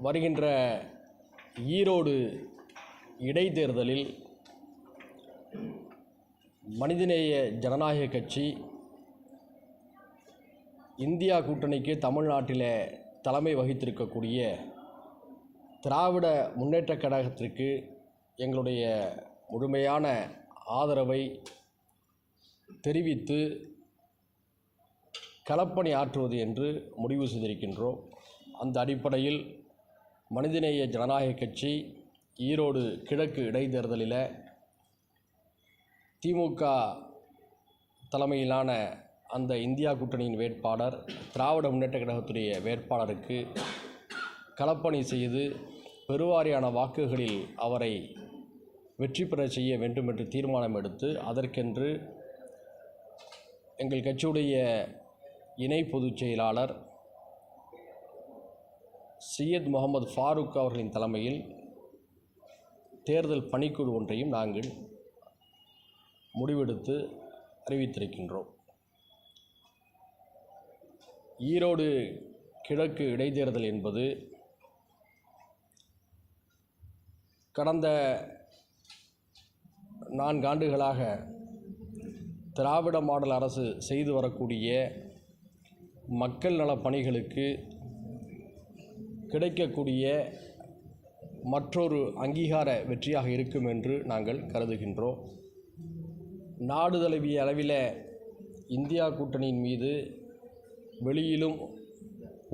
வருகின்ற ஈரோடு இடைத்தேர்தலில் மனிதநேய ஜனநாயக கட்சி இந்தியா கூட்டணிக்கு தமிழ்நாட்டில் தலைமை வகித்திருக்கக்கூடிய திராவிட முன்னேற்றக் கழகத்திற்கு எங்களுடைய முழுமையான ஆதரவை தெரிவித்து களப்பணி ஆற்றுவது என்று முடிவு செய்திருக்கின்றோம். அந்த அடிப்படையில் மனிதநேய ஜனநாயக கட்சி ஈரோடு கிழக்கு இடைத்தேர்தலில் திமுக தலைமையிலான அந்த இந்தியா கூட்டணியின் வேட்பாளர் திராவிட முன்னேற்ற கழகத்துடைய வேட்பாளருக்கு களப்பணி செய்து பெருவாரியான வாக்குகளில் அவரை வெற்றி பெற செய்ய வேண்டும் என்று தீர்மானம் எடுத்து அதற்கென்று எங்கள் கட்சியுடைய இணை பொதுச் செயலாளர் சையத் முகமது ஃபாரூக் அவர்களின் தலைமையில் தேர்தல் பணிக்குழு ஒன்றையும் நாங்கள் முடிவெடுத்து அறிவித்திருக்கின்றோம். ஈரோடு கிழக்கு இடைத்தேர்தல் என்பது கடந்த நான்காண்டுகளாக திராவிட மாடல் அரசு செய்து வரக்கூடிய மக்கள் நலப் பணிகளுக்கு கிடைக்கக்கூடிய மற்றொரு அங்கீகார வெற்றியாக இருக்கும் என்று நாங்கள் கருதுகின்றோம். நாடு தழுவிய அளவில் இந்தியா கூட்டணியின் மீது வெளியிலும்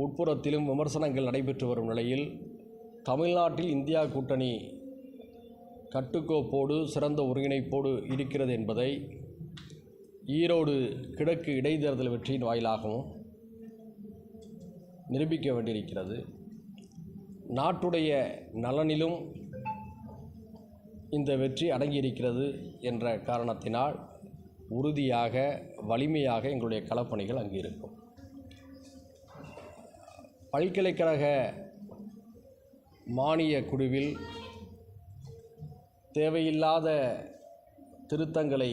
உட்புறத்திலும் விமர்சனங்கள் நடைபெற்று வரும் நிலையில் தமிழ்நாட்டில் இந்தியா கூட்டணி கட்டுக்கோப்போடு சிறந்த ஒருங்கிணைப்போடு இருக்கிறது என்பதை ஈரோடு கிழக்கு இடைத்தேர்தல் வெற்றியின் வாயிலாகவும் நிரூபிக்க வேண்டியிருக்கிறது. நாட்டுடைய நலனிலும் இந்த வெற்றி அடங்கியிருக்கிறது என்ற காரணத்தினால் உறுதியாக வலிமையாக எங்களுடைய களப்பணிகள் அங்கு இருக்கும் பல்கலைக்கழக மானிய குழுவில் தேவையில்லாத திருத்தங்களை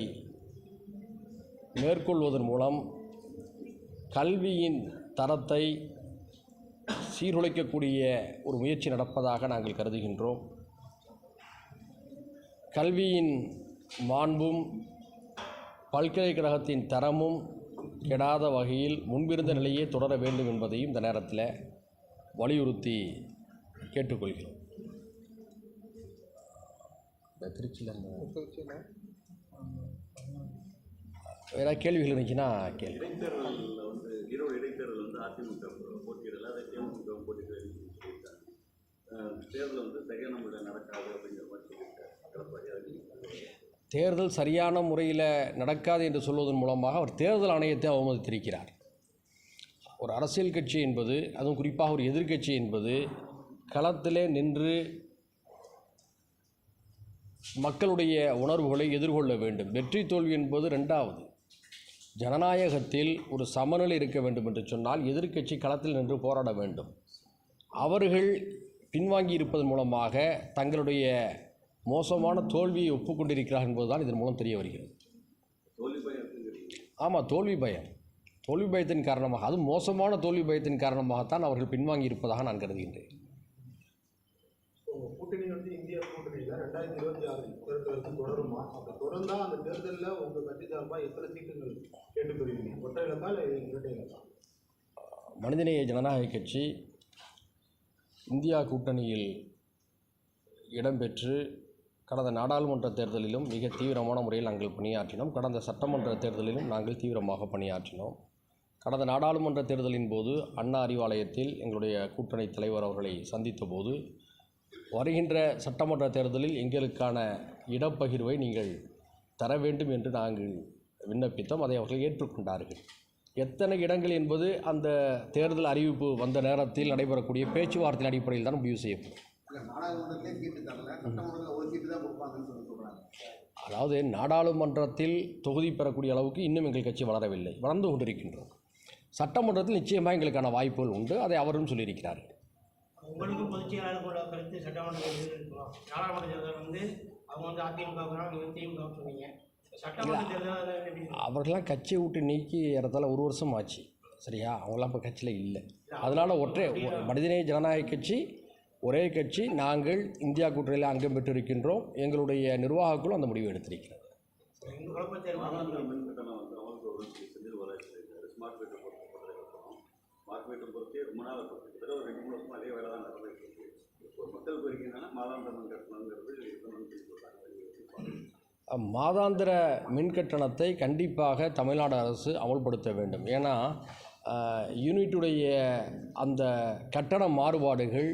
மேற்கொள்வதன் மூலம் கல்வியின் தரத்தை சீர்குலைக்கக்கூடிய ஒரு முயற்சி நடப்பதாக நாங்கள் கருதுகின்றோம். கல்வியின் மாண்பும் பல்கலைக்கழகத்தின் தரமும் கெடாத வகையில் முன்பிருந்த நிலையே தொடர வேண்டும் என்பதையும் இந்த நேரத்தில் வலியுறுத்தி கேட்டுக்கொள்கிறோம். இந்த திருச்சியில் வேறு கேள்விகள் இருந்துச்சுன்னா கேள்வி இடைத்தேர்தலில் வந்து ஈரோடு இடைத்தேர்தல் வந்து அதிமுக போட்டியிடல அதை தேர்தல் வந்து சரியான முறையில் நடக்காது அப்படிங்கிற மாதிரி சொல்லியிருக்காரு. தேர்தல் சரியான முறையில் நடக்காது என்று சொல்வதன் மூலமாக அவர் தேர்தல் ஆணையத்தை அவமதித்திருக்கிறார். ஒரு அரசியல் கட்சி என்பது அதுவும் குறிப்பாக ஒரு எதிர்க்கட்சி என்பது களத்திலே நின்று மக்களுடைய உணர்வுகளை எதிர்கொள்ள வேண்டும். வெற்றி தோல்வி என்பது ரெண்டாவது. ஜனநாயகத்தில் ஒரு சமநிலை இருக்க வேண்டும் என்று சொன்னால் எதிர்க்கட்சி களத்தில் நின்று போராட வேண்டும். அவர்கள் பின்வாங்கி இருப்பதன் மூலமாக தங்களுடைய மோசமான தோல்வியை ஒப்புக்கொண்டிருக்கிறார் என்பதுதான் இதன் மூலம் தெரிய வருகிறது. தோல்வி பயம் இருக்குங்கிறீங்க ஆமாம் தோல்வி பயம். தோல்வி பயத்தின் காரணமாக அதுவும் மோசமான தோல்வி பயத்தின் காரணமாகத்தான் அவர்கள் பின்வாங்கி இருப்பதாக நான் கருதுகின்றேன். உங்க கூட்டணி வந்து இந்தியா கூட்டணியில ரெண்டாயிரத்தி இருபத்தி ஆறு தேர்தலுக்கு தொடருமா? அப்ப தொடர்ந்தா அந்த தேர்தல்ல உங்க கட்சி சார்பா எத்தனை சீட்டுகள் கேட்டு பெறுவீங்க ஒற்றை இலக்கா இல்லை இரட்டை இலக்கா மனிதநேய ஜனநாயக கட்சி இந்தியா கூட்டணியில் இடம்பெற்று கடந்த நாடாளுமன்ற தேர்தலிலும் மிக தீவிரமான முறையில் நாங்கள் பணியாற்றினோம். கடந்த சட்டமன்ற தேர்தலிலும் நாங்கள் தீவிரமாக பணியாற்றினோம். கடந்த நாடாளுமன்ற தேர்தலின் போது அண்ணா அறிவாலயத்தில் எங்களுடைய கூட்டணி தலைவர் அவர்களை சந்தித்த போது வருகின்ற சட்டமன்ற தேர்தலில் எங்களுக்கான இடப்பகிர்வை நீங்கள் தர வேண்டும் என்று நாங்கள் விண்ணப்பித்தோம். அதை அவர்கள் ஏற்றுக்கொண்டார்கள். எத்தனை இடங்கள் என்பது அந்த தேர்தல் அறிவிப்பு வந்த நேரத்தில் நடைபெறக்கூடிய பேச்சுவார்த்தையின் அடிப்படையில் தான் முடிவு செய்யப்படும். அதாவது நாடாளுமன்றத்தில் தொகுதி பெறக்கூடிய அளவுக்கு இன்னும் எங்கள் கட்சி வளரவில்லை வளர்ந்து கொண்டிருக்கின்றோம். சட்டமன்றத்தில் நிச்சயமாக எங்களுக்கான வாய்ப்புகள் உண்டு அதை அவரும் சொல்லியிருக்கிறார்கள். உங்களுக்கு பொதுச் செயலாளர் கூட கருத்து சட்டமன்ற தேர்தல் இருக்கலாம் நாடாளுமன்ற தேர்தல் வந்து அவங்க வந்து அதிமுக நீங்கள் திமுக சொன்னீங்க அவர்களாம் கட்சியை விட்டு நீக்கி ஏறத்தாழ ஒரு வருஷம் ஆச்சு சரியா? அவங்களாம் இப்போ கட்சியில் இல்லை. அதனால் ஒற்றை மனிதநேய ஜனநாயக கட்சி ஒரே கட்சி நாங்கள் இந்தியா கூட்டணியில் அங்கம் பெற்றிருக்கின்றோம். எங்களுடைய நிர்வாக குழு அந்த முடிவை எடுத்திருக்கிறது. மக்கள் கோரிக்கை என்னன்னா மாதாந்திர மின் கட்டணங்கிறது இருக்கணும்னு சொல்லி சொல்கிறாங்க மாதாந்திர மின் கட்டணத்தை கண்டிப்பாக தமிழ்நாடு அரசு அமல்படுத்த வேண்டும். ஏன்னா யூனிட்டுடைய அந்த கட்டண மாறுபாடுகள்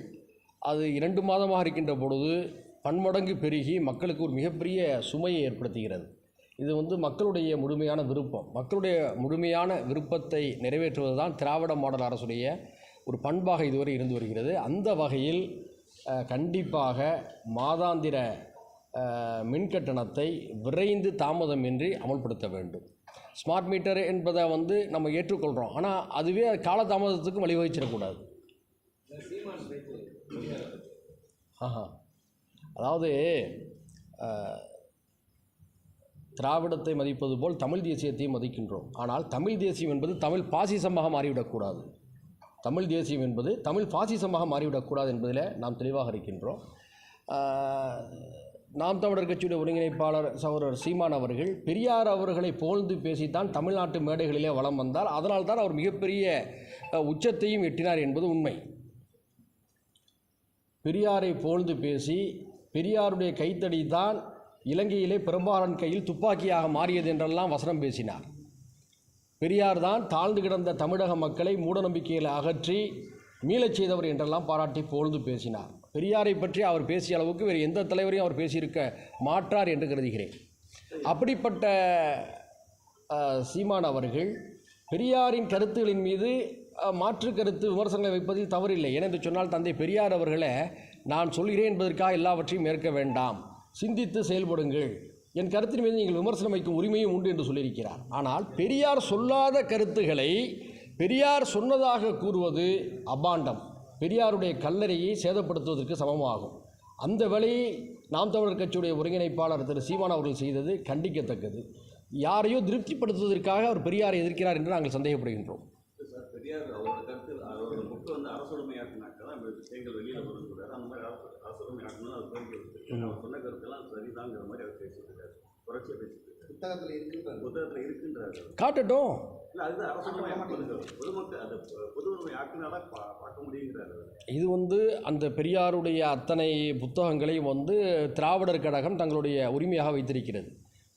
அது இரண்டு மாதமாக இருக்கின்ற பொழுது பன்மடங்கு பெருகி மக்களுக்கு ஒரு மிகப்பெரிய சுமையை ஏற்படுத்துகிறது. இது வந்து மக்களுடைய முழுமையான விருப்பம். மக்களுடைய முழுமையான விருப்பத்தை நிறைவேற்றுவது தான் திராவிட மாடல் அரசுடைய ஒரு பண்பாக இதுவரை இருந்து வருகிறது. அந்த வகையில் கண்டிப்பாக மாதாந்திர மின் கட்டணத்தை விரைந்து தாமதமின்றி அமல்படுத்த வேண்டும். ஸ்மார்ட் மீட்டர் என்பதை வந்து நம்ம ஏற்றுக்கொள்கிறோம் ஆனால் அதுவே காலதாமதத்துக்கும் வழிவகிச்சிடக்கூடாது ஆஹா. அதாவது திராவிடத்தை மதிப்பது போல் தமிழ் தேசியத்தையும் மதிக்கின்றோம். ஆனால் தமிழ் தேசியம் என்பது தமிழ் பாசிசமாக மாறிவிடக்கூடாது. தமிழ் தேசியம் என்பது தமிழ் பாசிசமாக மாறிவிடக்கூடாது என்பதில் நாம் தெளிவாக இருக்கின்றோம். நாம் தமிழர் கட்சியுடைய ஒருங்கிணைப்பாளர் சகோதரர் சீமான் அவர்கள் பெரியார் அவர்களை புகழ்ந்து பேசித்தான் தமிழ்நாட்டு மேடைகளிலே வலம் வந்தார். அதனால் தான் அவர் மிகப்பெரிய உச்சத்தையும் எட்டினார் என்பது உண்மை. பெரியாரை புகழ்ந்து பேசி பெரியாருடைய கைத்தடி தான் இலங்கையிலே பெரும்பாலன் கையில் துப்பாக்கியாக மாறியது என்றெல்லாம் வசனம் பேசினார். பெரியார் தான் தாழ்ந்து கிடந்த தமிழக மக்களை மூடநம்பிக்கையில் அகற்றி மீளச் செய்தவர் என்றெல்லாம் பாராட்டி புகழ்ந்து பேசினார். பெரியாரை பற்றி அவர் பேசிய அளவுக்கு வேறு எந்த தலைவரையும் அவர் பேசியிருக்க மாற்றார் என்று கருதுகிறேன். அப்படிப்பட்ட சீமான் அவர்கள் பெரியாரின் கருத்துகளின் மீது மாற்று கருத்து விமர்சனங்களை வைப்பதில் தவறில்லை. ஏனென்று சொன்னால் தந்தை பெரியார் அவர்களை நான் சொல்கிறேன் என்பதற்காக எல்லாவற்றையும் ஏற்க வேண்டாம். சிந்தித்து செயல்படுங்கள். என் கருத்தின் மீது நீங்கள் விமர்சனம் வைக்கும் உரிமையும் உண்டு என்று சொல்லியிருக்கிறார். ஆனால் பெரியார் சொல்லாத கருத்துக்களை பெரியார் சொன்னதாக கூறுவது அபாண்டம். பெரியாருடைய கல்லறையை சேதப்படுத்துவதற்கு சமமாகும். அந்த வேலையை நாம் தமிழர் கட்சியுடைய ஒருங்கிணைப்பாளர் திரு சீமான் அவர்கள் செய்தது கண்டிக்கத்தக்கது. யாரையோ திருப்திப்படுத்துவதற்காக அவர் பெரியாரை எதிர்க்கிறார் என்று நாங்கள் சந்தேகப்படுகின்றோம். புரட்சியை அரசு மாதிரி பேசிட்டு புத்தகத்தில் இருக்கின்றது புத்தகத்தில் இருக்கின்றாரு காட்டட்டும். இது வந்து அந்த பெரியாருடைய அத்தனை புத்தகங்களை வந்து திராவிடர் கழகம் தங்களுடைய உரிமையாக வைத்திருக்கிறது.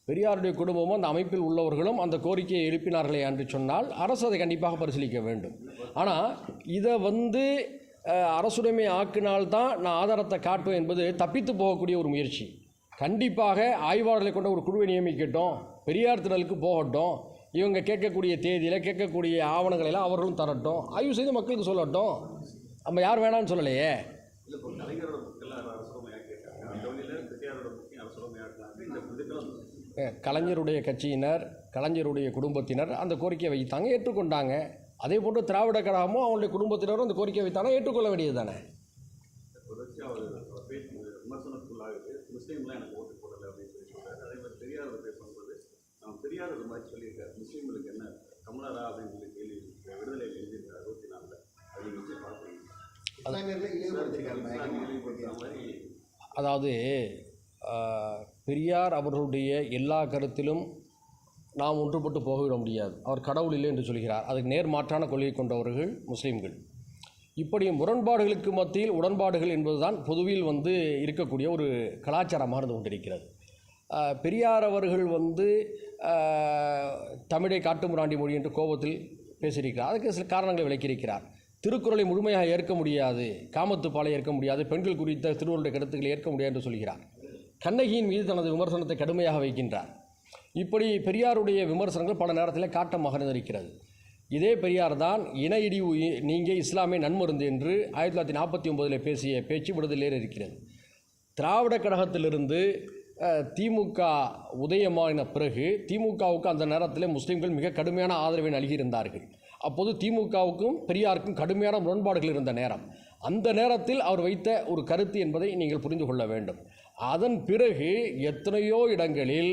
பெரியாருடைய குடும்பமும் அந்த அமைப்பில் உள்ளவர்களும் அந்த கோரிக்கையை எழுப்பினார்களே என்று சொன்னால் அரசு அதை கண்டிப்பாக பரிசீலிக்க வேண்டும். ஆனால் இதை வந்து அரசுடைமை ஆக்கினால்தான் நான் ஆதாரத்தை காட்டுவேன் என்பது தப்பித்து போகக்கூடிய ஒரு முயற்சி. கண்டிப்பாக ஆய்வாளர்களை கொண்ட ஒரு குழுவை நியமிக்கட்டும் பெரியார் திடலுக்கு போகட்டும் இவங்க கேட்கக்கூடிய தேதியில் கேட்கக்கூடிய ஆவணங்களை எல்லாம் அவர்களும் தரட்டும் ஆய்வு செய்து மக்களுக்கு சொல்லட்டும். நம்ம யார் வேணாம்னு சொல்லலையே? கலைஞருடைய கட்சியினர் கலைஞருடைய குடும்பத்தினர் அந்த கோரிக்கையை வைத்தாங்க ஏற்றுக்கொண்டாங்க. அதே போன்று திராவிட கழகமும் அவங்களுடைய குடும்பத்தினரும் அந்த கோரிக்கையை வைத்தாங்க ஏற்றுக்கொள்ள வேண்டியது தானே தொடர்ச்சியாக அவர் அவர் பேச்சு விமர்சனத்துக்குள்ளாகுது முஸ்லீம்லாம் எனக்கு ஓட்டு போடலை அப்படின்னு சொல்லி சொல்றாரு அதே மாதிரி பெரியார் பேசும்போது நம்ம பெரியார் ஒரு மாதிரி சொல்லியிருக்காரு முஸ்லீம்களுக்கு கமலரா அப்படின்னு சொல்லி கேள்வி விடுதலை எழுதியிருக்காரு அறுபத்தி நாலில். அது வச்சு பார்க்குறீங்க அதாவது பெரியார் அவர்களுடைய எல்லா கருத்திலும் நாம் ஒன்றுபட்டு போகவிட முடியாது. அவர் கடவுள் இல்லை என்று சொல்கிறார். அதுக்கு நேர்மாற்றான கொள்கை கொண்டவர்கள் முஸ்லீம்கள். இப்படி முரண்பாடுகளுக்கு மத்தியில் உடன்பாடுகள் என்பதுதான் பொதுவில் வந்து இருக்கக்கூடிய ஒரு கலாச்சாரமாக இருந்து கொண்டிருக்கிறது. பெரியார் அவர்கள் வந்து தமிழை காட்டுமுராண்டி மொழி என்று கோபத்தில் பேசியிருக்கிறார். அதுக்கு சில காரணங்களை விளக்கியிருக்கிறார். திருக்குறளை முழுமையாக ஏற்க முடியாது காமத்துப்பாலை ஏற்க முடியாது பெண்கள் குறித்த திருவள்ளுடைய கருத்துக்களை ஏற்க முடியாது என்று சொல்கிறார். கண்ணகியின் மீது தனது விமர்சனத்தை கடுமையாக வைக்கின்றார். இப்படி பெரியாருடைய விமர்சனங்கள் பல நேரத்தில் காட்டமாக இருந்திருக்கிறது இதே பெரியார் தான் இன இடிவு இ- நீங்க இஸ்லாமிய நன்மருந்து என்று ஆயிரத்தி தொள்ளாயிரத்தி நாற்பத்தி ஒன்பதில் பேசிய பேச்சு விடுதலையில் இருக்கிறது. திராவிட கழகத்திலிருந்து திமுக உதயமான பிறகு திமுகவுக்கு அந்த நேரத்தில் முஸ்லீம்கள் மிக கடுமையான ஆதரவை நல்கியிருந்தார்கள். அப்போது திமுகவுக்கும் பெரியாருக்கும் கடுமையான முரண்பாடுகள் இருந்த நேரம். அந்த நேரத்தில் அவர் வைத்த ஒரு கருத்து என்பதை நீங்கள் புரிந்து கொள்ள வேண்டும். அதன் பிறகு எத்தனையோ இடங்களில்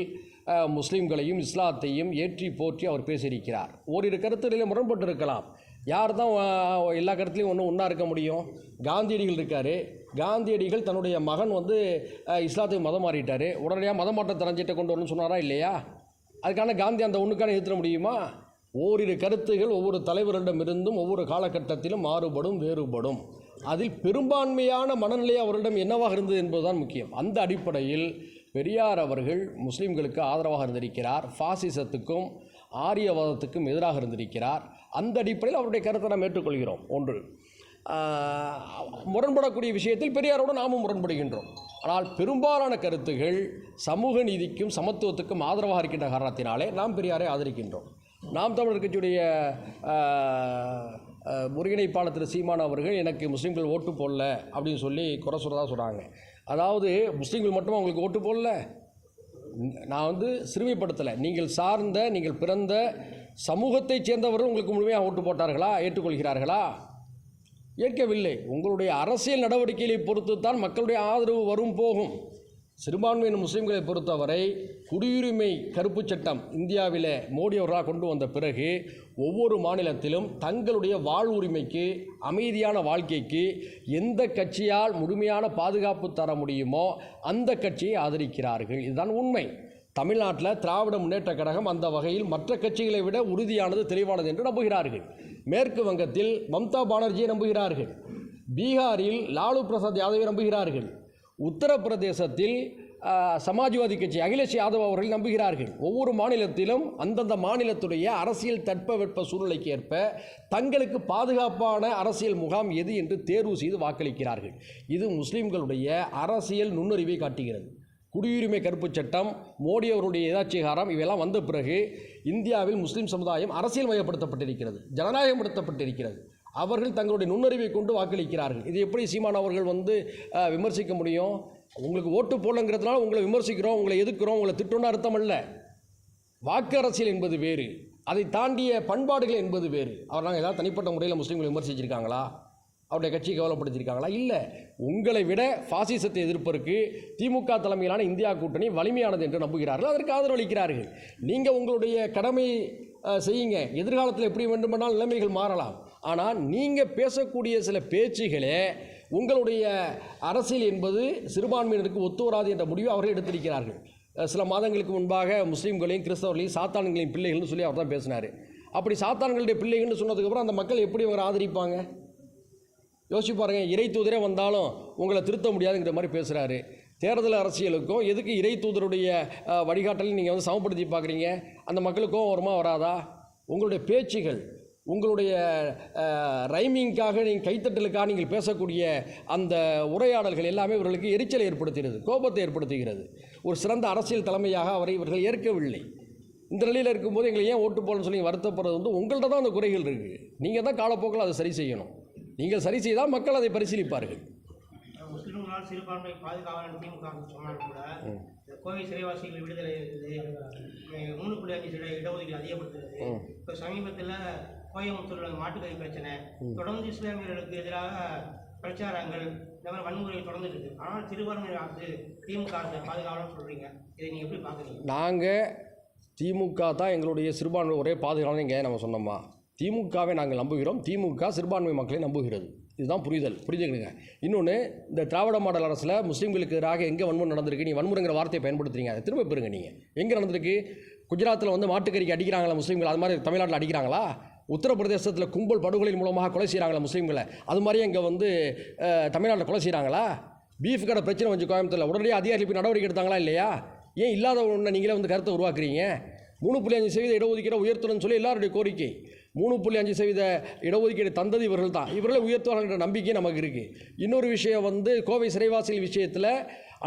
முஸ்லீம்களையும் இஸ்லாத்தையும் ஏற்றி போற்றி அவர் பேசியிருக்கிறார். ஓரிரு கருத்துகளிலே முரண்பட்டிருக்கலாம். யார் தான் எல்லா கருத்துலையும் ஒன்று ஒன்றா இருக்க முடியும்? காந்தியடிகள் இருக்கார். காந்தியடிகள் தன்னுடைய மகன் வந்து இஸ்லாத்துக்கு மதம் மாறிட்டார். உடனடியாக மதம் மாற்றம் தரஞ்சிட்ட கொண்டு வரணும்னு சொன்னாரா இல்லையா? அதுக்கான காந்தி அந்த ஒன்றுக்கான எதிர்த்த முடியுமா? ஓரிரு கருத்துகள் ஒவ்வொரு தலைவரிடமிருந்தும் ஒவ்வொரு காலகட்டத்திலும் மாறுபடும் வேறுபடும். அதில் பெரும்பான்மையான மனநிலை அவரிடம் என்னவாக இருந்தது என்பதுதான் முக்கியம். அந்த அடிப்படையில் பெரியார் அவர்கள் முஸ்லீம்களுக்கு ஆதரவாக இருந்திருக்கிறார். ஃபாசிசத்துக்கும் ஆரியவாதத்துக்கும் எதிராக இருந்திருக்கிறார். அந்த அடிப்படையில் அவருடைய கருத்தை நாம் ஏற்றுக்கொள்கிறோம். ஒன்று முரண்படக்கூடிய விஷயத்தில் பெரியாரோடு நாமும் முரண்படுகின்றோம். ஆனால் பெரும்பாலான கருத்துகள் சமூக நீதிக்கும் சமத்துவத்துக்கும் ஆதரவாக இருக்கின்ற காரணத்தினாலே நாம் பெரியாரை ஆதரிக்கின்றோம். நாம் தமிழர் கட்சியுடைய ஒருங்கிணைப்பாளர் திரு சீமான் அவர்கள் எனக்கு முஸ்லீம்கள் ஓட்டு போடல அப்படின்னு சொல்லி குறை சொல்கிறதா சொல்கிறாங்க அதாவது முஸ்லீம்கள் மட்டும் அவங்களுக்கு ஓட்டு போடல? நான் வந்து சிறுமைப்படுத்தலை. நீங்கள் சார்ந்த நீங்கள் பிறந்த சமூகத்தைச் சேர்ந்தவர்கள் உங்களுக்கு முழுமையாக ஓட்டு போட்டார்களா? ஏற்றுக்கொள்கிறார்களா? ஏற்கவில்லை. உங்களுடைய அரசியல் நடவடிக்கைகளை பொறுத்து தான் மக்களுடைய ஆதரவு வரும் போகும். சிறுபான்மையின முஸ்லீம்களை பொறுத்தவரை குடியுரிமை கருப்புச் சட்டம் இந்தியாவில் மோடி அவர்களாக கொண்டு வந்த பிறகு ஒவ்வொரு மாநிலத்திலும் தங்களுடைய வாழ் உரிமைக்கு அமைதியான வாழ்க்கைக்கு எந்த கட்சியால் முழுமையான பாதுகாப்பு தர முடியுமோ அந்த கட்சியை ஆதரிக்கிறார்கள். இதுதான் உண்மை. தமிழ்நாட்டில் திராவிட முன்னேற்ற கழகம் அந்த வகையில் மற்ற கட்சிகளை விட உறுதியானது தெளிவானது என்று நம்புகிறார்கள். மேற்கு வங்கத்தில் மம்தா பானர்ஜியை நம்புகிறார்கள். பீகாரில் லாலு பிரசாத் யாதவை நம்புகிறார்கள். உத்தரப்பிரதேசத்தில் சமாஜ்வாதி கட்சி அகிலேஷ் யாதவ் அவர்கள் நம்புகிறார்கள். ஒவ்வொரு மாநிலத்திலும் அந்தந்த மாநிலத்துடைய அரசியல் தட்பவெட்ப சூழ்நிலைக்கு ஏற்ப தங்களுக்கு பாதுகாப்பான அரசியல் முகாம் எது என்று தேர்வு செய்து வாக்களிக்கிறார்கள். இது முஸ்லீம்களுடைய அரசியல் நுண்ணறிவை காட்டுகிறது. குடியுரிமை கருப்புச் சட்டம் மோடி அவருடைய ஏதாச்சிகாரம் இவையெல்லாம் வந்த பிறகு இந்தியாவில் முஸ்லீம் சமுதாயம் அரசியல் மயப்படுத்தப்பட்டிருக்கிறது ஜனநாயகப்படுத்தப்பட்டிருக்கிறது. அவர்கள் தங்களுடைய நுண்ணறிவை கொண்டு வாக்களிக்கிறார்கள். இது எப்படி சீமான் அவர்கள் வந்து விமர்சிக்க முடியும்? உங்களுக்கு ஓட்டு போடலங்கிறதுனால உங்களை விமர்சிக்கிறோம் உங்களை எதுக்குறோம் உங்களை திட்டம்னு அர்த்தம் அல்ல. வாக்கு அரசியல் என்பது வேறு. அதை தாண்டிய பண்பாடுகள் என்பது வேறு. அவர் நாங்கள் ஏதாவது தனிப்பட்ட முறையில் முஸ்லீம்களை விமர்சிச்சிருக்காங்களா? அவருடைய கட்சியை கவலைப்படுத்தியிருக்காங்களா? இல்லை உங்களை விட பாசிசத்தை எதிர்ப்பதற்கு திமுக தலைமையிலான இந்தியா கூட்டணி வலிமையானது என்று நம்புகிறார்கள். அதற்கு ஆதரவளிக்கிறார்கள் நீங்கள் உங்களுடைய கடமை செய்யுங்க. எதிர்காலத்தில் எப்படி வேண்டுமானால் நிலைமைகள் மாறலாம். ஆனால் நீங்கள் பேசக்கூடிய சில பேச்சுகளே உங்களுடைய அரசியல் என்பது சிறுபான்மையினருக்கு ஒத்து வராது என்ற முடிவை அவர்கள் எடுத்திருக்கிறார்கள். சில மாதங்களுக்கு முன்பாக முஸ்லீம்களையும் கிறிஸ்தவர்களையும் சாத்தான்களையும் பிள்ளைகள்னு சொல்லி அவர் தான் பேசினார். அப்படி சாத்தான்களுடைய பிள்ளைகள்னு சொன்னதுக்கப்புறம் அந்த மக்கள் எப்படி அவரை ஆதரிப்பாங்க? யோசிச்சு பாருங்கள் இறை தூதரே வந்தாலும் உங்களை திருத்த முடியாதுங்கிற மாதிரி பேசுகிறாரு தேர்தல் அரசியலுக்கும் எதுக்கு இறை தூதருடைய வழிகாட்டலையும் நீங்கள் வந்து சமப்படுத்தி பார்க்குறீங்க அந்த மக்களுக்கும் ஓரமாக வராதா? உங்களுடைய பேச்சுகள் உங்களுடைய ரைமிங்காக நீங்கள் கைத்தட்டலுக்காக நீங்கள் பேசக்கூடிய அந்த உரையாடல்கள் எல்லாமே இவர்களுக்கு எரிச்சலை ஏற்படுத்துகிறது கோபத்தை ஏற்படுத்துகிறது. ஒரு சிறந்த அரசியல் தலைமையாக அவரை இவர்கள் ஏற்கவில்லை. இந்த நிலையில் இருக்கும்போது எங்களை ஏன் ஓட்டு போடணும்னு சொல்லி வருத்தப்படுறது வந்து உங்கள்கிட்ட தான் அந்த குறைகள் இருக்குது நீங்கள் தான் காலப்போக்கில் அதை சரி செய்யணும். நீங்கள் சரி செய்தால் மக்கள் அதை பரிசீலிப்பார்கள். முஸ்லிம்களால் சிறுபான்மை பாதுகாவலன் திமுக சொன்னாலும் கூட கோவை சிறைவாசிகள் விடுதலை இருக்குது மூணு புள்ளி அஞ்சு சில இடஒதுக்கீடு அதிகப்படுத்துறது இப்போ சமீபத்தில் கோயம்புத்தூர்ல மாட்டுக்கறி பிரச்சனை. தொடர்ந்து இஸ்லாமியர்களுக்கு எதிராக பிரச்சாரங்கள் இந்த மாதிரி வன்முறை தொடர்ந்துட்டு இருக்கு. ஆனால் சிறுபான்மை அரசு திமுக அரசு பாதுகாவலன்னு சொல்றீங்க. இதை நீங்க எப்படி பாக்குறீங்க நாங்கள் திமுக தான் எங்களுடைய சிறுபான்மை ஒரே பாதுகாவலன் இங்கே நம்ம சொன்னோமா? திமுகவை நாங்கள் நம்புகிறோம். திமுக சிறுபான்மை மக்களை நம்புகிறது. இதுதான் புரிதல். புரிஞ்சுக்கணுங்க. இன்னொன்று இந்த திராவிட மாடல் அரசில் முஸ்லீம்களுக்கு எதிராக எங்கே வன்முறை நடந்திருக்கு? நீ வன்முறைங்கிற வார்த்தையை பயன்படுத்துறீங்க. அதை திரும்ப பெறுங்க நீங்கள் எங்கே நடந்திருக்கு? குஜராத்தில் வந்து மாட்டுக்கறிக்கு அடிக்கிறாங்களா முஸ்லீம்கள்? அது மாதிரி தமிழ்நாட்டில் அடிக்கிறாங்களா? உத்தரப்பிரதேசத்தில் கும்பல் படுகொலையின் மூலமாக கொலை செய்கிறாங்களா முஸ்லீம்களை? அது மாதிரி இங்கே வந்து தமிழ்நாட்டில் கொலை செய்கிறாங்களா பீஃப் கடை பிரச்சனை வந்து கோயம்புத்தூரில். உடனடியாக அதிகாரி நடவடிக்கை எடுத்தாங்களா இல்லையா? ஏன் இல்லாத ஒன்று நீங்களே வந்து கருத்தை உருவாக்குறீங்க? மூணு புள்ளி அஞ்சு சதவீத இடஒதுக்கீடு உயர்த்தணும்னு சொல்லி எல்லாருடைய கோரிக்கை. மூணு புள்ளி அஞ்சு சதவீத இடஒதுக்கீடு தந்தது இவர்கள் தான் இவர்களை உயர்த்துவாங்கன்ற நம்பிக்கை நமக்கு இருக்குது இன்னொரு விஷயம் வந்து கோவை சிறைவாசிகள் விஷயத்தில்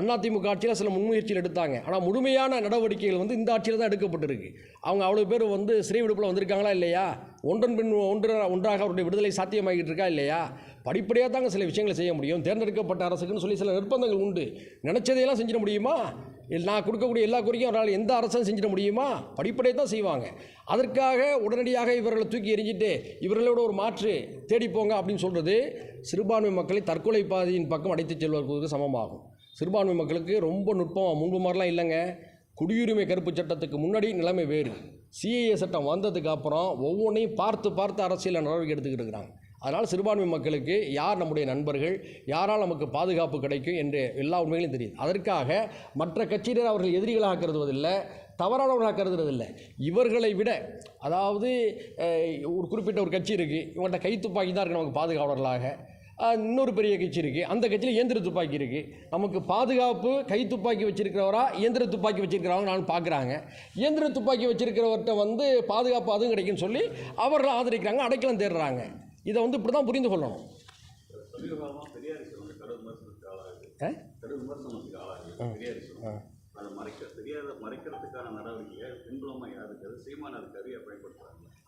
அதிமுக ஆட்சியில் சில முன்முயற்சிகள் எடுத்தாங்க. ஆனால் முழுமையான நடவடிக்கைகள் வந்து இந்த ஆட்சியில் தான் எடுக்கப்பட்டிருக்கு. அவங்க அவ்வளோ பேர் வந்து சிறை விடுப்பில் வந்திருக்காங்களா இல்லையா? ஒன்றன் பின் ஒன்று ஒன்றாக அவருடைய விடுதலை சாத்தியமாகிட்டு இருக்கா இல்லையா? படிப்படியாக தாங்க சில விஷயங்களை செய்ய முடியும். தேர்ந்தெடுக்கப்பட்ட அரசுக்குன்னு சொல்லி சில நிர்பந்தங்கள் உண்டு. நினச்சதையெல்லாம் செஞ்சிட முடியுமா? நான் கொடுக்கக்கூடிய எல்லா குறையும் அவரால் எந்த அரசும் செஞ்சிட முடியுமா? படிப்படையை தான் செய்வாங்க. அதற்காக உடனடியாக இவர்களை தூக்கி எரிஞ்சிட்டு இவர்களோட ஒரு மாற்று தேடி போங்க அப்படின்னு சொல்கிறது சிறுபான்மை மக்களை தற்கொலை பாதையின் பக்கம் அடைத்துச் செல்வதற்கு சமமாகும். சிறுபான்மை மக்களுக்கு ரொம்ப நுட்பம் முன்பு மாதிரிலாம் இல்லைங்க. குடியுரிமை கருப்பு சட்டத்துக்கு முன்னாடி நிலைமை வேறு. சிஏஏ சட்டம் வந்ததுக்கு அப்புறம் ஒவ்வொன்றையும் பார்த்து பார்த்து அரசியல் நடவடிக்கை எடுத்துக்கிட்டு இருக்கிறாங்க. அதனால் சிறுபான்மை மக்களுக்கு யார் நம்முடைய நண்பர்கள் யாரால் நமக்கு பாதுகாப்பு கிடைக்கும் என்று எல்லா உண்மைகளும் தெரியுது. அதற்காக மற்ற கட்சியினர் அவர்கள் எதிரிகளாக கருதுவதில்லை தவறானவர்களாக கருதுறதில்லை இவர்களை விட அதாவது ஒரு குறிப்பிட்ட ஒரு கட்சி இருக்குது இவங்கள்ட்ட கை துப்பாக்கி தான் இருக்குது நமக்கு பாதுகாவலர்களாக. இன்னொரு பெரிய கட்சி இருக்குது அந்த கட்சியில் இயந்திர துப்பாக்கி இருக்குது நமக்கு பாதுகாப்பு கை துப்பாக்கி வச்சிருக்கிறவரா இயந்திர துப்பாக்கி வச்சுருக்கிறவங்க நான் பார்க்குறாங்க இயந்திர துப்பாக்கி வச்சுருக்கிறவர்கிட்ட வந்து பாதுகாப்பு அதுவும் கிடைக்குன்னு சொல்லி அவர்கள் ஆதரிக்கிறாங்க அடைக்கலம் தேடுறாங்க. இதை வந்து இப்படி தான் புரிந்து கொள்ளணும்.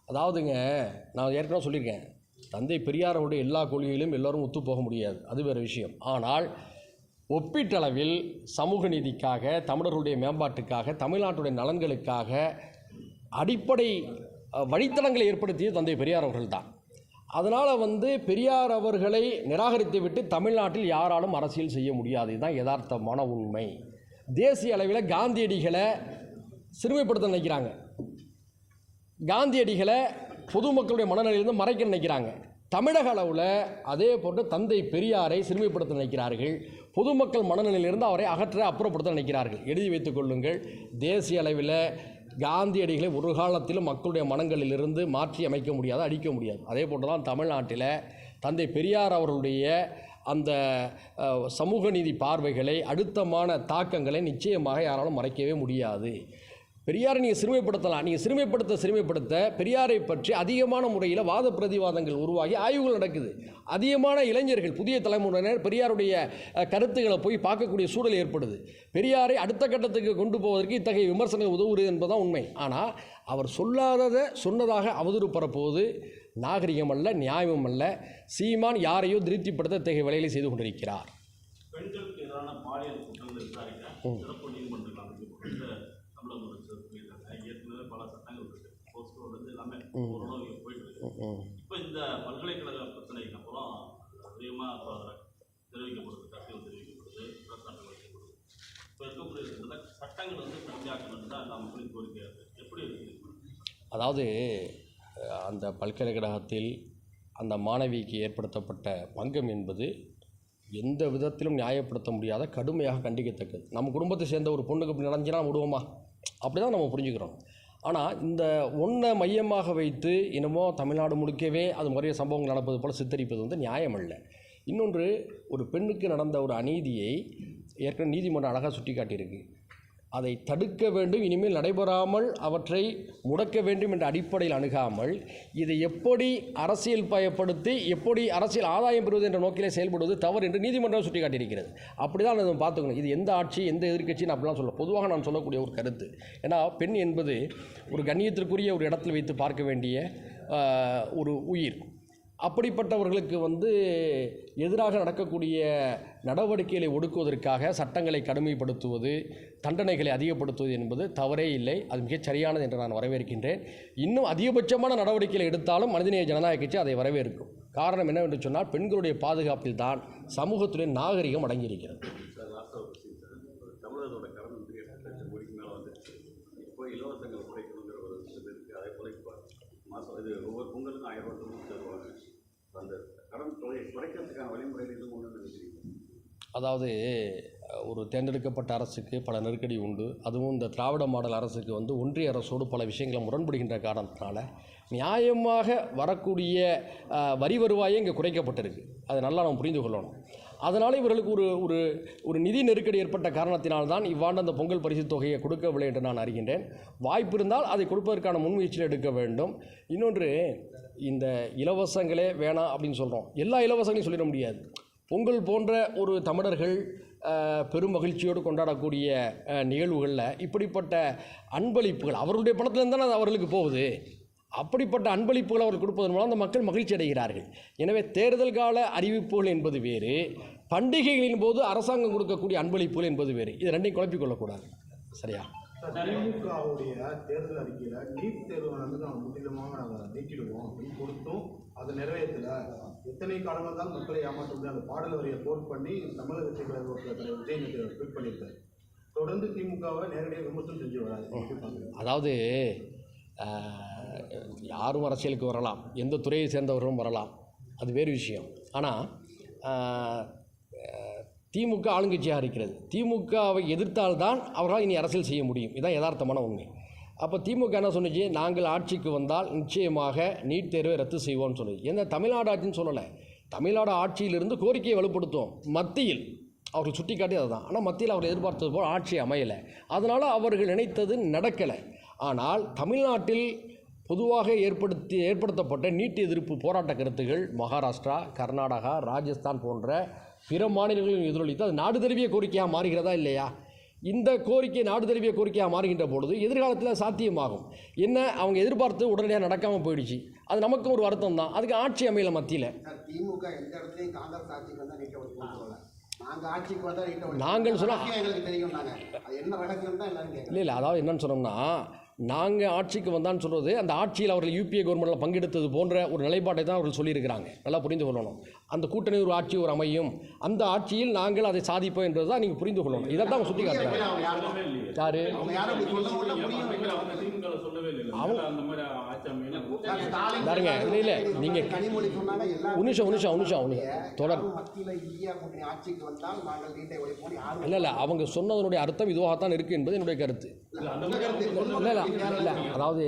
அதாவதுங்க நான் ஏற்கனவே சொல்லியிருக்கேன். தந்தை பெரியாரோடைய எல்லா கொள்கையிலும் எல்லோரும் ஒத்து போக முடியாது. அது வேறு விஷயம். ஆனால் ஒப்பீட்டளவில் சமூக நீதிக்காக தமிழர்களுடைய மேம்பாட்டுக்காக தமிழ்நாட்டுடைய நலன்களுக்காக அடிப்படை வழித்தடங்களை ஏற்படுத்தியது தந்தை பெரியார் அவர்கள் தான் அதனால் வந்து பெரியார் அவர்களை நிராகரித்து விட்டு தமிழ்நாட்டில் யாராலும் அரசியல் செய்ய முடியாது. இதுதான் யதார்த்தமான உண்மை. தேசிய அளவில் காந்தியடிகளை சிறுமைப்படுத்த நினைக்கிறாங்க. காந்தியடிகளை பொதுமக்களுடைய மனநிலையிலிருந்து மறைக்க நினைக்கிறாங்க. தமிழக அளவில் அதே போன்று தந்தை பெரியாரை சிறுமைப்படுத்த நினைக்கிறார்கள். பொதுமக்கள் மனநிலையிலிருந்து அவரை அகற்ற அப்புறப்படுத்த நினைக்கிறார்கள். எழுதி வைத்துக் கொள்ளுங்கள். தேசிய அளவில் காந்தியடிகளை ஒரு காலத்திலும் மக்களுடைய மனங்களிலிருந்து மாற்றி அமைக்க முடியாது அடிக்க முடியாது. அதே போன்று தான் தமிழ்நாட்டில் தந்தை பெரியார் அவர்களுடைய அந்த சமூக நீதி பார்வைகளை அழுத்தமான தாக்கங்களை நிச்சயமாக யாராலும் மறைக்கவே முடியாது. பெரியாரை நீங்கள் சிறுமைப்படுத்தலாம். நீங்கள் சிறுமைப்படுத்த சிறுமைப்படுத்த பெரியாரை பற்றி அதிகமான முறையில் வாத பிரதிவாதங்கள் உருவாகி ஆய்வுகள் நடக்குது. அதிகமான இளைஞர்கள் புதிய தலைமுறையினர் பெரியாருடைய கருத்துக்களை போய் பார்க்கக்கூடிய சூழல் ஏற்படுது. பெரியாரை அடுத்த கட்டத்துக்கு கொண்டு போவதற்கு இத்தகைய விமர்சனங்கள் உதவுகிறது என்பதுதான் உண்மை. ஆனால் அவர் சொல்லாததை சொன்னதாக அவதூறு பரப்புவது நாகரிகம் அல்ல நியாயம் அல்ல. சீமான் யாரையோ திருப்திப்படுத்த இத்தகைய வேலைகளை செய்து கொண்டிருக்கிறார். பெண்களுக்கு எதிரான பாலியல் குற்றங்கள் விசாரிக்க சிறப்பு நீதிமன்றங்கள் அமைக்கப்பட்டு தமிழக முதலமைச்சர் சொல்லியிருக்காங்க ஏற்கனவே பல சட்டங்கள் இருக்கு போஸ்டோ வந்து எல்லாமே ஓரளவு போயிட்டு இருக்கு இப்போ இந்த பல்கலைக்கழக பிரச்சனைக்கு அப்புறம் அதிகமாக தெரிவிக்கப்படுது கருத்துகள் தெரிவிக்கப்படுது வைக்கப்படுது இப்போ இருக்கக்கூடிய சட்டங்கள் வந்து கடுமையாக்கணும் தான் எல்லா மக்களின் கோரிக்கையாக எப்படி இருக்குது அதாவது அந்த பல்கலைக்கழகத்தில் அந்த மாணவிக்கு ஏற்படுத்தப்பட்ட பங்கம் என்பது எந்த விதத்திலும் நியாயப்படுத்த முடியாத கடுமையாக கண்டிக்கத்தக்கது. நம்ம குடும்பத்தை சேர்ந்த ஒரு பொண்ணுக்கு இப்படி நடந்துச்சுன்னா விடுவோமா? அப்படி தான் நம்ம புரிஞ்சுக்கிறோம். ஆனால் இந்த ஒன்றை மையமாக வைத்து என்னமோ தமிழ்நாடு முழுக்கவே அது முறைய சம்பவங்கள் நடப்பது போல் சித்தரிப்பது வந்து நியாயமல்ல இன்னொன்று ஒரு பெண்ணுக்கு நடந்த ஒரு அநீதியை ஏற்கனவே நீதிமன்றம் அழகாக சுட்டி காட்டியிருக்கு அதை தடுக்க வேண்டும் இனிமேல் நடைபெறாமல் அவற்றை முடக்க வேண்டும் என்ற அடிப்படையில் அணுகாமல் இதை எப்படி அரசியல் பயப்படுத்தி எப்படி அரசியல் ஆதாயம் பெறுவது என்ற நோக்கிலே செயல்படுவது தவறு என்று நீதிமன்றம் சுட்டிக்காட்டியிருக்கிறது. அப்படி தான் நம்ம பார்த்துக்கணும். இது எந்த ஆட்சி எந்த எதிர்கட்சின்னு அப்படிலாம் சொல்ல பொதுவாக நான் சொல்லக்கூடிய ஒரு கருத்து. ஏன்னா பெண் என்பது ஒரு கண்ணியத்திற்குரிய ஒரு இடத்தில் வைத்து பார்க்க வேண்டிய ஒரு உயிர். அப்படிப்பட்டவர்களுக்கு வந்து எதிராக நடக்கக்கூடிய நடவடிக்கைகளை ஒடுக்குவதற்காக சட்டங்களை கடுமைப்படுத்துவது தண்டனைகளை அதிகப்படுத்துவது என்பது தவறே இல்லை. அது மிகச் சரியானது என்று நான் வரவேற்கின்றேன். இன்னும் அதிகபட்சமான நடவடிக்கைகளை எடுத்தாலும் மனிதநேய ஜனநாயக கட்சி அதை வரவேற்கும். காரணம் என்னவென்று சொன்னால் பெண்களுடைய பாதுகாப்பில் தான் சமூகத்துடைய நாகரிகம் அடங்கியிருக்கிறது சார் லாஸ்ட்டாக ஒரு விஷயம் சார் இப்போ தமிழகத்தோட கடன் வந்து எட்டு லட்சம் கோடிக்கு மேலே வந்துருச்சு இப்போ இலவசங்கள் குறைக்கணுங்கிற ஒரு விஷயம் இருக்குது அதே போல் இப்போ மாதம் இது ஒவ்வொரு பொங்கலுக்கும் ஆயிரம் ரூபாய் தொண்ணூற்றி தருவாங்க இப்ப அந்த கடன் தொகையை குறைக்கிறதுக்கான வழிமுறைகள் ஒன்று நினைக்கிறீங்க அதாவது ஒரு தேர்ந்தெடுக்கப்பட்ட அரசுக்கு பல நெருக்கடி உண்டு. அதுவும் இந்த திராவிட மாடல் அரசுக்கு வந்து ஒன்றிய அரசோடு பல விஷயங்களை முரண்படுகின்ற காரணத்தினால நியாயமாக வரக்கூடிய வரி வருவாயே இங்கே குறைக்கப்பட்டிருக்கு. அதை நல்லா நம்ம புரிந்து கொள்ளணும். அதனால் இவர்களுக்கு ஒரு ஒரு ஒரு நிதி நெருக்கடி ஏற்பட்ட காரணத்தினால்தான் இவ்வாண்டு அந்த பொங்கல் பரிசு தொகையை கொடுக்கவில்லை என்று நான் அறிகின்றேன். வாய்ப்பு இருந்தால் அதை கொடுப்பதற்கான முன்முயற்சியில் எடுக்க வேண்டும். இன்னொன்று இந்த இலவசங்களே வேணாம் அப்படின்னு சொல்கிறோம் எல்லா இலவசங்களையும் சொல்லிட முடியாது. பொங்கல் போன்ற ஒரு தமிழர்கள் பெரும் மகிழ்ச்சியோடு கொண்டாடக்கூடிய நிகழ்வுகளில் இப்படிப்பட்ட அன்பளிப்புகள் அவர்களுடைய பணத்திலேருந்து தானே அது அவர்களுக்கு போகுது. அப்படிப்பட்ட அன்பளிப்புகள் அவர்கள் கொடுப்பதன் மூலம் அந்த மக்கள் மகிழ்ச்சி அடைகிறார்கள். எனவே தேர்தல் கால அறிவிப்புகள் என்பது வேறு. பண்டிகைகளின் போது அரசாங்கம் கொடுக்கக்கூடிய அன்பளிப்புகள் என்பது வேறு. இது ரெண்டையும் குழப்பிக் கொள்ளக்கூடாது. சரியா? திமுகவுடைய தேர்தல் அறிக்கையில நீட் தேர்வு வந்து நாங்கள் முற்றிலுமாக நாங்கள் நீக்கிடுவோம் அப்படின்னு கொடுத்தும் அதை நிறைவேற்றல. எத்தனை காலங்கள் தான் மக்களை ஏமாற்ற அந்த பாடல் வரியை போட் பண்ணி தமிழக கழக தலைவர் விஜய் நேற்று ட்வீட் பண்ணியிருக்காரு. தொடர்ந்து திமுகவை நேரடியாக விமர்சனம் செஞ்சு வராது? அதாவது யாரும் அரசியலுக்கு வரலாம். எந்த துறையை சேர்ந்தவர்களும் வரலாம். அது வேறு விஷயம். ஆனால் திமுக ஆளுங்கட்சியாக இருக்கிறது. திமுகவை எதிர்த்தால்தான் அவர்களால் இனி அரசியல் செய்ய முடியும். இதுதான் யதார்த்தமான உண்மை. அப்போ திமுக என்ன சொன்னுச்சு? நாங்கள் ஆட்சிக்கு வந்தால் நிச்சயமாக நீட் தேர்வை ரத்து செய்வோம்னு சொன்னது. எந்த தமிழ்நாடு ஆட்சின்னு சொல்லலை. தமிழ்நாடு ஆட்சியிலிருந்து கோரிக்கையை வலுப்படுத்தும் மத்தியில் அவர்கள் சுட்டிக்காட்டி அதுதான். ஆனால் மத்தியில் அவர்கள் எதிர்பார்த்தது போல் ஆட்சி அமையலை. அதனால் அவர்கள் நினைத்தது நடக்கலை. ஆனால் தமிழ்நாட்டில் பொதுவாக ஏற்படுத்தி ஏற்படுத்தப்பட்ட நீட் எதிர்ப்பு போராட்ட கருத்துகள் மகாராஷ்டிரா கர்நாடகா ராஜஸ்தான் போன்ற பிற மாநிலங்களில் எதிரொலித்து அது நாடு தழுவிய கோரிக்கையாக மாறுகிறதா இல்லையா? இந்த கோரிக்கை நாடு தழுவிய கோரிக்கையாக மாறுகின்ற பொழுது எதிர்காலத்தில் சாத்தியமாகும். என்ன? அவங்க எதிர்பார்த்து உடனடியாக நடக்காமல் போயிடுச்சு. அது நமக்கும் ஒரு வருத்தம் தான். அதுக்கு ஆட்சி அமையல மத்தியில். திமுக எந்த இடத்துலையும் காங்கிரஸ் ஆட்சிக்கு வந்தால் நீட்டை சொல்லலை நாங்கள் ஆட்சிக்கு வந்தால் நீட்டை ஒழிக்கணும் நாங்கள் சொன்னா- ரகசியம் எங்களுக்கு தெரியும் நாங்கள் அது என்ன வழக்குன்னு தான் எல்லாரும் கேட்குறோம் இல்லை இல்லை அதாவது என்னன்னு சொன்னோம்னா நாங்கள் ஆட்சிக்கு வந்தான்னு சொல்கிறது அந்த ஆட்சியில் அவர்கள் யூபிஏ கவர்மெண்ட்டில் பங்கெடுத்தது போன்ற ஒரு நிலைப்பாட்டை தான் அவர்கள் சொல்லியிருக்கிறாங்க. நல்லா புரிந்து கொள்ளணும். அந்த கூட்டணி ஒரு ஆட்சி ஒரு அமையும். அந்த ஆட்சியில் நாங்கள் அதை சாதிப்போம் என்பது தான் நீங்கள் புரிந்து கொள்ளணும். இதை தான் அவங்க சுட்டி காட்டுறாங்க. யாரு? பாருங்க, இல்லை, இல்லை, நீங்கள் கனிமொழி சொன்னாங்க எல்லா நிமிஷம், நிமிஷம், நிமிஷம், தொடர். இல்லை இல்லை அவங்க சொன்னதனுடைய அர்த்தம் இதுவாகத்தான் இருக்குது என்பது என்னுடைய கருத்து. இல்லை இல்லை இல்லை அதாவது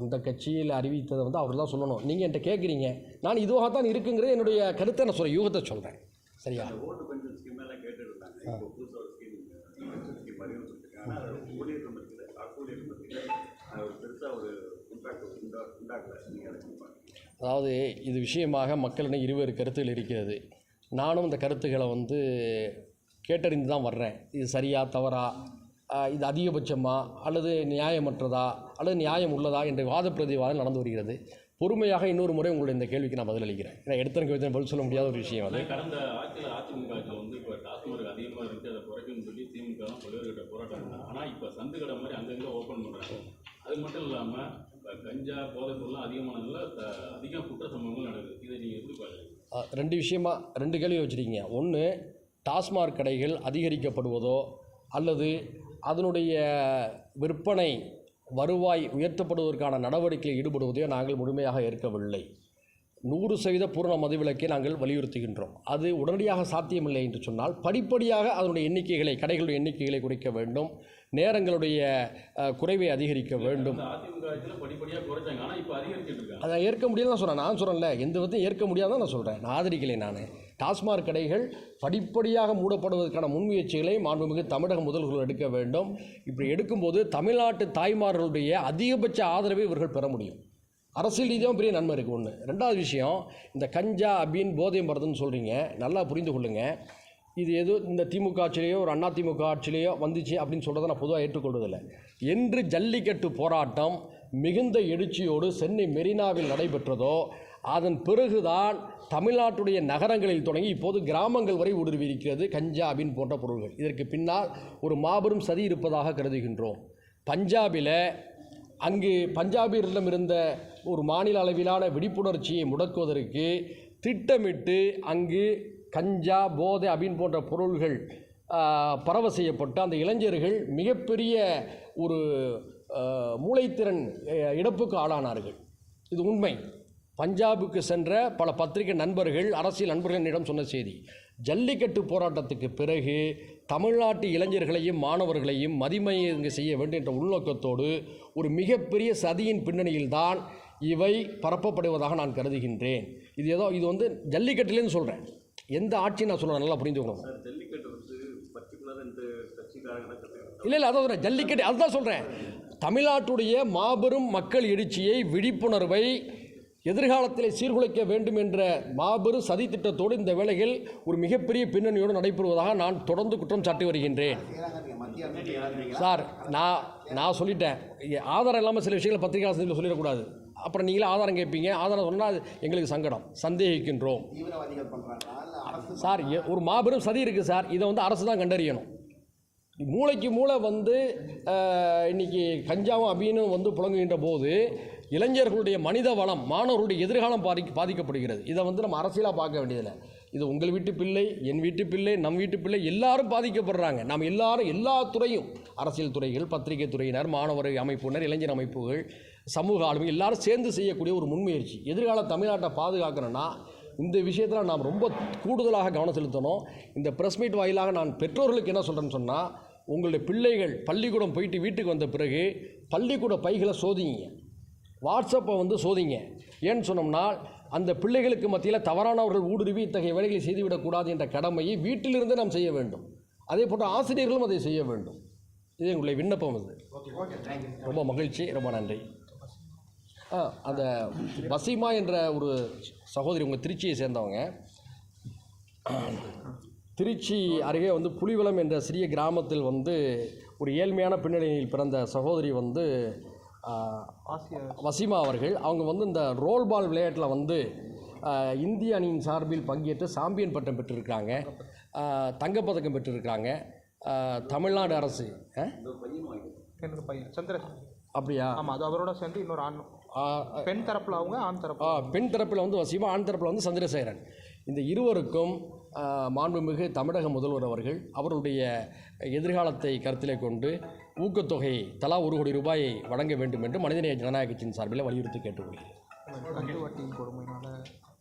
அந்த கட்சியில் அறிவித்ததை வந்து அவர் தான் சொல்லணும். நீங்கள் என்கிட்ட கேட்குறீங்க நான் இதுவாகத்தான் இருக்குங்கிறது என்னுடைய கருத்தை நான் சொல்கிறேன் யூகத்தை சொல்கிறேன் சரியா? அதாவது இது விஷயமாக மக்களிடம் இருவேறு கருத்துகள் இருக்கிறது. நானும் இந்த கருத்துக்களை வந்து கேட்டறிந்து தான் வர்றேன். இது சரியா தவறா? இது அதிகபட்சமா? அல்லது நியாயமற்றதா? அல்லது நியாயம் உள்ளதா? என்ற வாத பிரதிவாதம் நடந்து வருகிறது. பொறுமையாக இன்னொரு முறை உங்களுடைய இந்த கேள்விக்கு நான் பதிலளிக்கிறேன். ஏன்னா எடுத்தனுக்கு வைத்து பதில் சொல்ல முடியாத ஒரு விஷயம் அது. கடந்த ஆட்சியில் அதிமுக வந்து இப்போ டாஸ்மார்க் அதிகமாக இருக்குது அதை குறைக்கணும்னு சொல்லி திமுக பல்வேறு போராட்டம் ஆனால் இப்போ சந்து கடை மாதிரி அங்கங்கே ஓப்பன் பண்ணுறாங்க அது மட்டும் இல்லாமல் கஞ்சா போதைப் பொருள்லாம் அதிகமானதுல அதிகம் குற்ற சம்பவங்கள் நடக்குது. இதை நீங்கள் எப்படி பார்க்குறீங்க? ரெண்டு விஷயமா ரெண்டு கேள்வி வச்சுருக்கீங்க. ஒன்று டாஸ்மாக் கடைகள் அதிகரிக்கப்படுவதோ அல்லது அதனுடைய விற்பனை வருவாய் உயர்த்தப்படுவதற்கான நடவடிக்கையில் ஈடுபடுவதையோ நாங்கள் முழுமையாக ஏற்கவில்லை. நூறு சதவீத பூரண மதுவிலக்கை நாங்கள் வலியுறுத்துகின்றோம். அது உடனடியாக சாத்தியமில்லை என்று சொன்னால் படிப்படியாக அதனுடைய எண்ணிக்கைகளை கடைகளுடைய எண்ணிக்கைகளை குறைக்க வேண்டும். நேரங்களுடைய குறைவை அதிகரிக்க வேண்டும். அதை ஏற்க முடியாதுன்னு சொல்கிறேன் நான் சொல்கிறேன்ல எந்த விதத்தையும் ஏற்க முடியாதுன்னு நான் சொல்கிறேன் நான் ஆதரிக்கலை நான். டாஸ்மாக் கடைகள் படிப்படியாக மூடப்படுவதற்கான முன்முயற்சிகளை மாண்புமிகு தமிழக முதல்வர்கள் எடுக்க வேண்டும். இப்படி எடுக்கும்போது தமிழ்நாட்டு தாய்மார்களுடைய அதிகபட்ச ஆதரவை இவர்கள் பெற முடியும். அரசியல் ரீதியாகவும் பெரிய நன்மை இருக்குது ஒன்று ரெண்டாவது விஷயம் இந்த கஞ்சா அபீன் போதை மருந்துன்னு சொல்கிறீங்க நல்லா புரிந்து கொள்ளுங்கள் இது ஏதோ இந்த திமுக ஆட்சியிலேயோ ஒரு அண்ணா திமுக ஆட்சியிலேயோ வந்துச்சு அப்படின்னு சொல்கிறத நான் பொதுவாக ஏற்றுக்கொள்வதில்லை என்று ஜல்லிக்கட்டு போராட்டம் மிகுந்த எழுச்சியோடு சென்னை மெரினாவில் நடைபெற்றதோ அதன் பிறகுதான் தமிழ்நாட்டுடைய நகரங்களில் தொடங்கி இப்போது கிராமங்கள் வரை ஊடுருவியிருக்கிறது கஞ்சாபின் போன்ற பொருள்கள். இதற்கு பின்னால் ஒரு மாபெரும் சதி இருப்பதாக கருதுகின்றோம். பஞ்சாபில் அங்கு பஞ்சாபியரிடம் இருந்த ஒரு மாநில அளவிலான விழிப்புணர்ச்சியை முடக்குவதற்கு திட்டமிட்டு அங்கு கஞ்சா போதை அபின் போன்ற பொருள்கள் பரவ செய்யப்பட்டு அந்த இளைஞர்கள் மிகப்பெரிய ஒரு மூளைத்திறன் இடப்புக்கு இழப்புக்கு ஆளானார்கள். இது உண்மை. பஞ்சாபுக்கு சென்ற பல பத்திரிகை நண்பர்கள் அரசியல் நண்பர்களிடம் சொன்ன செய்தி. ஜல்லிக்கட்டு போராட்டத்துக்கு பிறகு தமிழ்நாட்டு இளைஞர்களையும் மாணவர்களையும் மதிமயங்க செய்ய வேண்டும் என்ற உள்நோக்கத்தோடு ஒரு மிகப்பெரிய சதியின் பின்னணியில்தான் இவை பரப்பப்படுவதாக நான் கருதுகின்றேன். இது ஏதோ இது வந்து ஜல்லிக்கட்டுலேருந்து சொல்கிறேன் எந்த ஆட்சி நான் சொல்கிறேன் நல்லா புரிஞ்சுக்கணும். இல்லை இல்லை அதான் சொல்கிறேன் ஜல்லிக்கட்டு அதுதான் சொல்கிறேன் தமிழ்நாட்டுடைய மாபெரும் மக்கள் எழுச்சியை விழிப்புணர்வை எதிர்காலத்தில் சீர்குலைக்க வேண்டும் என்ற மாபெரும் சதி திட்டத்தோடு இந்த வேளையில் ஒரு மிகப்பெரிய பின்னணியோடு நடைபெறுவதாக நான் தொடர்ந்து குற்றம் சாட்டி வருகின்றேன். சார் நான் நான் சொல்லிட்டேன் ஆதாரம் இல்லாமல் சில விஷயங்களை பத்திரிகை ஆசிரியர்கள் சொல்லிடக்கூடாது. அப்புறம் நீங்களே ஆதாரம் கேட்பீங்க. ஆதாரம் சொன்னால் எங்களுக்கு சங்கடம். சந்தேகிக்கின்றோம். சார் ஒரு மாபெரும் சதி இருக்குது சார். இதை வந்து அரசு தான் கண்டறியணும். மூளைக்கு மூளை வந்து அஹ், இன்னைக்கு கஞ்சாவும் அபீனும் வந்து புழங்குகின்ற போது இளைஞர்களுடைய மனித வளம் மாணவர்களுடைய எதிர்காலம் பாதி பாதிக்கப்படுகிறது. இதை வந்து நம்ம அரசியலாக பார்க்க வேண்டியதில்லை. இது உங்கள் வீட்டு பிள்ளை என் வீட்டு பிள்ளை நம் வீட்டு பிள்ளை எல்லாரும் பாதிக்கப்படுறாங்க. நாம் எல்லாரும் எல்லா துறையும் அரசியல் துறைகள் பத்திரிகை துறையினர் மாணவர் அமைப்பினர் இளைஞர் அமைப்புகள் சமூக ஆளுமை எல்லாரும் சேர்ந்து செய்யக்கூடிய ஒரு முன்முயற்சி. எதிர்கால தமிழ்நாட்டை பாதுகாக்கணும்னா இந்த விஷயத்தில் நாம் ரொம்ப கூடுதலாக கவனம் செலுத்தணும். இந்த ப்ரெஸ் மீட் வாயிலாக நான் பெற்றோர்களுக்கு என்ன சொல்கிறேன்னு சொன்னால் உங்களுடைய பிள்ளைகள் பள்ளிக்கூடம் போயிட்டு வீட்டுக்கு வந்த பிறகு பள்ளிக்கூட பைகளை சோதிங்க. வாட்ஸ்அப்பை வந்து சோதிங்க. ஏன்னு சொன்னோம்னா அந்த பிள்ளைகளுக்கு மத்தியில் தவறானவர்கள் ஊடுருவி இத்தகைய வேலைகளை செய்துவிடக்கூடாது என்ற கடமையை வீட்டிலிருந்து நாம் செய்ய வேண்டும். அதே போன்று ஆசிரியர்களும் அதை செய்ய வேண்டும். இது எங்களுடைய விண்ணப்பம் இது ரொம்ப மகிழ்ச்சி ரொம்ப நன்றி. அந்த வசீமா என்ற ஒரு சகோதரி உங்கள் திருச்சியை சேர்ந்தவங்க. திருச்சி அருகே வந்து புலிவலம் என்ற சிறிய கிராமத்தில் வந்து ஒரு ஏழ்மையான பின்னணியில் பிறந்த சகோதரி வந்து வசீமா அவர்கள். அவங்க வந்து இந்த ரோல் பால் விளையாட்டில் வந்து இந்திய அணியின் சார்பில் பங்கேற்று சாம்பியன் பட்டம் பெற்றிருக்காங்க ஆ, தங்கப்பதக்கம் பெற்றிருக்காங்க ஆ, தமிழ்நாடு அரசு அப்படியா? ஆமாம் அது அவரோட சேர்ந்து இன்னொரு ஆண் பெண் தரப்புல அவங்க ஆண் தரப்பு. பெண் தரப்பில் வந்து வசீமா ஆண் தரப்பில் வந்து சந்திரசேகரன். இந்த இருவருக்கும் மாண்புமிகு தமிழக முதல்வர் அவர்கள் அவருடைய எதிர்காலத்தை கருத்திலே கொண்டு ஊக்கத்தொகை தலா ஒரு கோடி ரூபாயை வழங்க வேண்டும் என்று மனிதநேய ஜனநாயக கட்சியின் சார்பில் வலியுறுத்தி கேட்டுக்கொள்கிறேன்.